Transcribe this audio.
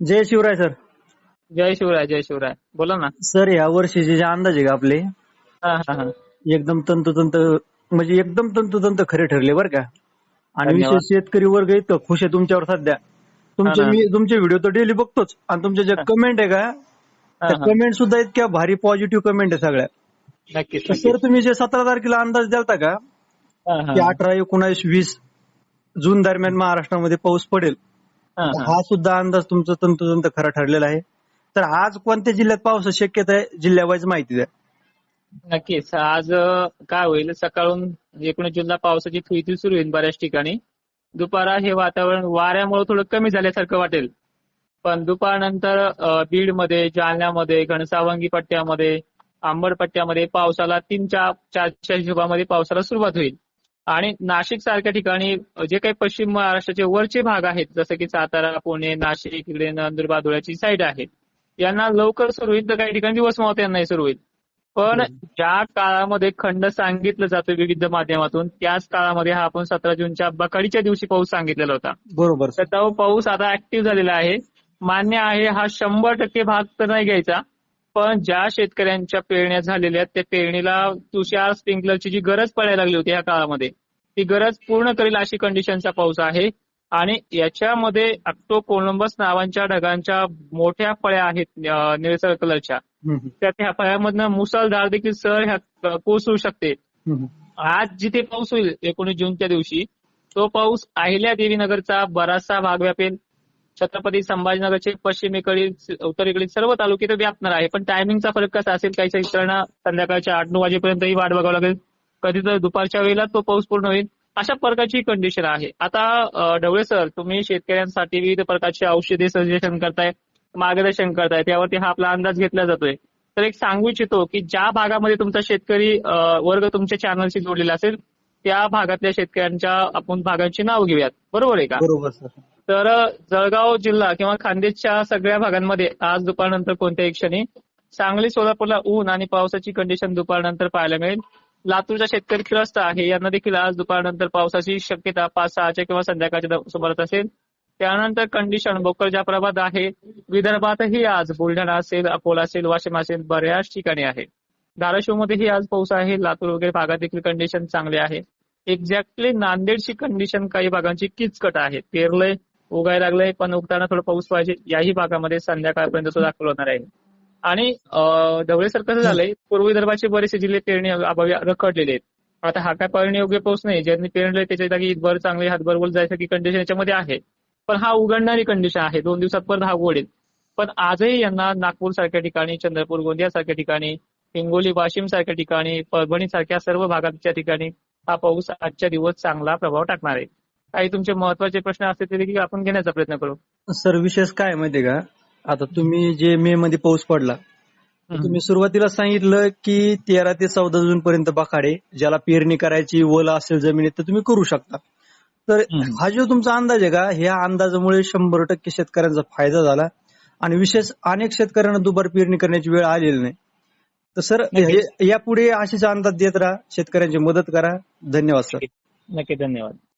जय Shivray sir. जय शिवराय जय शिवराय. बोला ना. सर या वर्षीचे जे अंदाज आहे का आपले? हा हा हा. एकदम तंतोतंत म्हणजे एकदम तंतोतंत खरे ठरले बरं का. आणि धन्यवाद. विशेष शेतकरी वर्ग इतकं खुश आहे तुमच्यावर सध्या. तुमचे हा ना. मी तुमचे व्हिडिओ तर डेली बघतोच. आणि तुमच्या ज्या कमेंट आहे का हा, त्या हा. कमेंट सुद्धा इतक्या भारी पॉझिटिव्ह कमेंट आहे सगळ्या. नक्कीच तर नक्कीच. सर तुम्ही जे सतरा तारखेला अंदाज द्यालता का हा, हा. की अठरा एकोणावीस वीस जून दरम्यान महाराष्ट्रामध्ये पाऊस पडेल. हा, सुद्धा अंदाज तुमचा तंतोतंत खरा ठरलेला आहे. तर आज कोणत्या जिल्ह्यात पावसाची शक्यता आहे जिल्ह्यावाईज माहिती द्या. नक्कीच. आज काय होईल? सकाळून एकोणीस जूनला पावसाची थुईथुई सुरू होईल बऱ्याच ठिकाणी. दुपारा हे वातावरण वाऱ्यामुळे थोडं कमी झाल्यासारखं वाटेल. पण दुपारनंतर बीडमध्ये जालन्यामध्ये घनसावंगी पट्ट्यामध्ये अंबड पट्ट्यामध्ये पावसाला तीन चार चारच्या हिशोबामध्ये पावसाला सुरुवात होईल. आणि नाशिक सारख्या ठिकाणी जे काही पश्चिम महाराष्ट्राचे वरचे भाग आहेत जसं की सातारा पुणे नाशिक इकडे नंदुरबार धुळ्याची साईड आहे यांना लवकर सुरू होईल तर काही ठिकाणी दिवस मावत यांनाही सुरू होईल. पण ज्या काळामध्ये खंड सांगितलं जातं विविध माध्यमातून त्याच काळामध्ये हा आपण सतरा जूनच्या बकाडीच्या दिवशी पाऊस सांगितलेला होता. बरोबर. तर तो पाऊस आता ऍक्टिव्ह झालेला आहे. मान्य आहे हा शंभर टक्के भाग तर नाही घ्यायचा. पण ज्या शेतकऱ्यांच्या पेरण्या झालेल्या आहेत त्या पेरणीला तुषार स्प्रिंकलरची जी गरज पडायला लागली होती या काळामध्ये ती गरज पूर्ण करेल अशी कंडिशनचा पाऊस आहे. आणि याच्यामध्ये अक्टो कोलंबस नावांच्या ढगांच्या मोठ्या फळ्या आहेत निळसर कलरच्या. त्या त्या फळ्यामधनं मुसळधार देखील सर ह्या कोसळू शकते. आज जिथे पाऊस होईल एकोणीस जूनच्या दिवशी तो पाऊस अहिल्या देवीनगरचा बराचसा भाग व्यापेल. छत्रपती संभाजीनगरचे पश्चिमेकडील उत्तरेकडील सर्व तालुके व्यापणार आहे. पण टायमिंगचा फरक कसा असेल? काही शेतकऱ्यांना संध्याकाळच्या आठ नऊ वाजेपर्यंतही वाट बघावं लागेल. कधी तर दुपारच्या वेळेला तो पाऊस पूर्ण होईल. अशा प्रकारची कंडिशन आहे. आता डवळे ढवळे सर तुम्ही शेतकऱ्यांसाठी विविध प्रकारची औषधे सजेशन करताय मार्गदर्शन करताय. त्यावरती हा आपला अंदाज घेतला जातोय. तर एक सांगू इच्छितो की ज्या भागामध्ये तुमचा शेतकरी वर्ग तुमच्या चॅनलशी जोडलेला असेल त्या भागातल्या शेतकऱ्यांच्या आपण भागांची नाव घेऊयात. बरोबर आहे का? बरोबर सर तर जळगाव जिल्हा किंवा खानदेशच्या सगळ्या भागांमध्ये आज दुपारनंतर कोणत्याही क्षणी सांगली सोलापूरला ऊन आणि पावसाची कंडिशन दुपारनंतर पाहायला मिळेल. लातूरचा शेतकरी त्रस्त आहे यांना देखील आज दुपारनंतर पावसाची शक्यता पाच सहाच्या किंवा संध्याकाळच्या सुमारास असेल. त्यानंतर कंडिशन बोकर जाफराबाद आहे. विदर्भातही आज बुलढाणा असेल अकोला असेल वाशिम असेल बऱ्याच ठिकाणी आहे. धाराशिवमध्येही आज पाऊस आहे. लातूर वगैरे भागात देखील कंडिशन चांगले आहे. एक्झॅक्टली नांदेडची कंडिशन काही भागांची किचकट आहे पेरलंय उगाय लागलंय पण उगताना थोडं पाऊस पाहिजे याही भागामध्ये संध्याकाळपर्यंत तो दाखल होणार आहे. आणि अं, ढवळे सर कसं झालंय पूर्व विदर्भाचे बरेचसे जिल्हे पेरणी अभावी रखडलेले आहेत. आता हा काय पेरणी योग्य पाऊस नाही ज्यांनी पेरले त्याच्या जागी भर चांगले हातभर बोल जायसारखी कंडिशन याच्यामध्ये आहे. पण हा उघडणारी कंडिशन आहे दोन दिवसात परत हा उघडेल. पण आजही यांना नागपूर सारख्या ठिकाणी चंद्रपूर गोंदिया सारख्या ठिकाणी हिंगोली वाशिम सारख्या ठिकाणी परभणी सारख्या सर्व भागाच्या ठिकाणी हा पाऊस आजच्या दिवस चांगला प्रभाव टाकणार आहे. काही तुमचे महत्त्वाचे प्रश्न असतील ते देखील आपण घेण्याचा प्रयत्न करू. सर विशेष काय माहितीये का? आता तुम्ही जे मे मध्ये पाऊस पडला तर तुम्ही सुरुवातीला सांगितलं की तेरा ते चौदा जून पर्यंत बखाडे ज्याला पेरणी करायची ओल असेल जमिनीत तर तुम्ही करू शकता. तर. हा जो तुमचा अंदाज आहे का ह्या अंदाजामुळे शंभर टक्के शेतकऱ्यांचा फायदा झाला. आणि विशेष अनेक शेतकऱ्यांना दुबार पेरणी करण्याची वेळ आलेली नाही. तर सर यापुढे अशीच अंदाज देत राहा. शेतकऱ्यांची मदत करा. धन्यवाद सर. नक्की धन्यवाद.